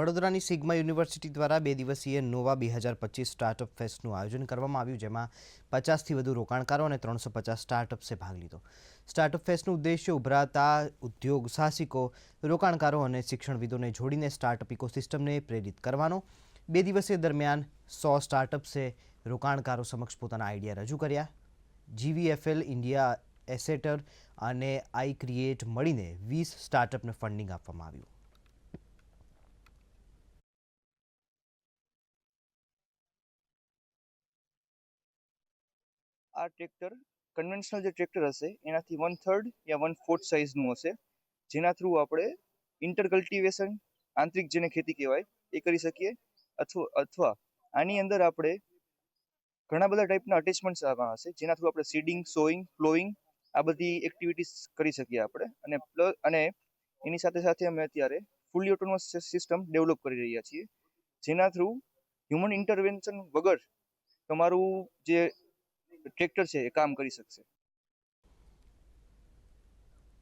વડોદરાની sigma university દ્વારા બે દિવસીય નોવા બે હજાર પચીસ સ્ટાર્ટઅપ ફેસ્ટનું આયોજન કરવામાં આવ્યું, જેમાં પચાસથી વધુ રોકાણકારો અને ત્રણસો પચાસ સ્ટાર્ટઅપ્સે ભાગ લીધો. સ્ટાર્ટઅપ ફેસ્ટનો ઉદ્દેશ્ય ઉભરાતા ઉદ્યોગ સાહસિકો, રોકાણકારો અને શિક્ષણવિદોને જોડીને સ્ટાર્ટઅપ ઇકોસિસ્ટમને પ્રેરિત કરવાનો. બે દિવસીય દરમિયાન સો સ્ટાર્ટઅપ્સે રોકાણકારો સમક્ષ પોતાના આઈડિયા રજૂ કર્યા. જીવીએફએલ ઇન્ડિયા એસેટર અને આઈ ક્રિએટ મળીને વીસ સ્ટાર્ટઅપને ફંડિંગ આપવામાં આવ્યું. આ ટ્રેક્ટર કન્વેન્શનલ જે ટ્રેક્ટર હશે, એનાથી વન થર્ડ યા વન ફોર્થ સાઇઝનું હશે. જેના થ્રુ આપણે ઇન્ટરકલ્ટિવેશન આંતરિક જેને ખેતી કહેવાય, એ કરી શકીએ. અથવા અથવા આની અંદર આપણે ઘણા બધા ટાઈપના અટેચમેન્ટ્સ આમાં હશે. જેના થ્રુ આપણે સીડિંગ સોઈંગ પ્લોઈંગ આ બધી એક્ટિવિટીઝ કરી શકીએ આપણે. અને પ્લસ અને એની સાથે સાથે અમે અત્યારે ફૂલી ઓટોનોમસ સિસ્ટમ ડેવલપ કરી રહ્યા છીએ. જેના થ્રુ હ્યુમન ઇન્ટરવેન્શન વગર તમારું જે ટ્રેક્ટર છે એ કામ કરી શકશે.